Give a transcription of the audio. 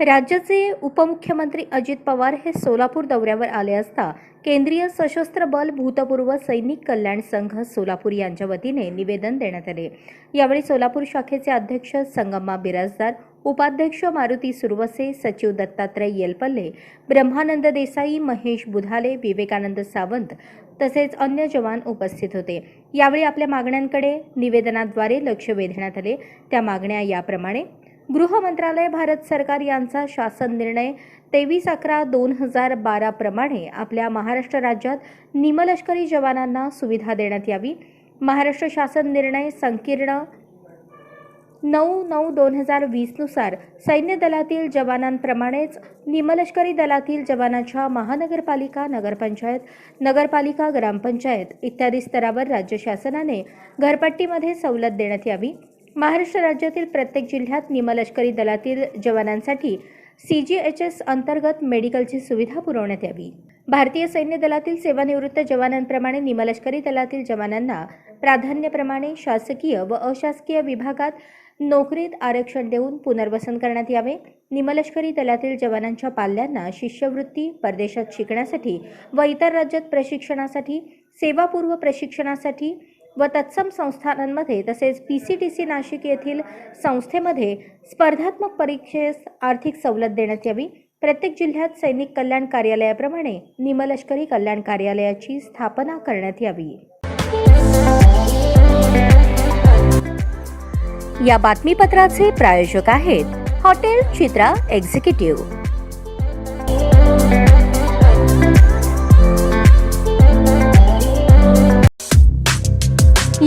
राज्याचे उपमुख्यमंत्री अजित पवार हे सोलापूर दौऱ्यावर आले असता केंद्रीय सशस्त्र बल भूतपूर्व सैनिक कल्याण संघ सोलापूर यांच्या वतीने निवेदन देण्यात आले. यावेळी सोलापूर शाखेचे अध्यक्ष संगम्मा बिराजदार उपाध्यक्ष मारुती सुरवसे सचिव दत्तात्रय येलपल्ले ब्रह्मानंद देसाई महेश बुधाले विवेकानंद सावंत तसेच अन्य जवान उपस्थित होते. यावेळी आपल्या मागण्यांकडे निवेदनाद्वारे लक्ष वेधण्यात आले. त्या मागण्या याप्रमाणे गृह मंत्रालय भारत सरकार यांचा शासन निर्णय तेवीस अकरा दोन हजार बारा प्रमाणे आपल्या महाराष्ट्र राज्यात निमलष्करी जवानांना सुविधा देण्यात यावी. महाराष्ट्र शासन निर्णय संकीर्ण नऊ नऊ दोन हजार वीसनुसार सैन्य दलातील जवानांप्रमाणेच निमलष्करी दलातील जवानाच्या महानगरपालिका नगरपंचायत नगरपालिका ग्रामपंचायत इत्यादी स्तरावर राज्य शासनाने घरपट्टीमध्ये सवलत देण्यात यावी. महाराष्ट्र राज्यातील प्रत्येक जिल्ह्यात निमलष्करी दलातील जवानांसाठी सी जी एच एस अंतर्गत मेडिकलची सुविधा पुरवण्यात यावी. भारतीय सैन्य दलातील सेवानिवृत्त जवानांप्रमाणे निमलष्करी दलातील जवानांना प्राधान्यप्रमाणे शासकीय व अशासकीय विभागात नोकरीत आरक्षण देऊन पुनर्वसन करण्यात यावे. निमलष्करी दलातील जवानांच्या पाल्यांना शिष्यवृत्ती परदेशात शिकण्यासाठी व इतर राज्यात प्रशिक्षणासाठी सेवापूर्व प्रशिक्षणासाठी व तत्सम संस्थानांमध्ये तसेच P C T C Nashik येथील संस्थेमध्ये स्पर्धात्मक परीक्षेस आर्थिक सवलत देण्यात यावी. प्रत्येक जिल्ह्यात सैनिक कल्याण कार्यालयाप्रमाणे निमलष्करी कल्याण कार्यालयाची स्थापना करण्यात यावी. या बातमीपत्राचे प्रायोजक आहेत हॉटेल चित्रा एक्झिक्युटिव्ह.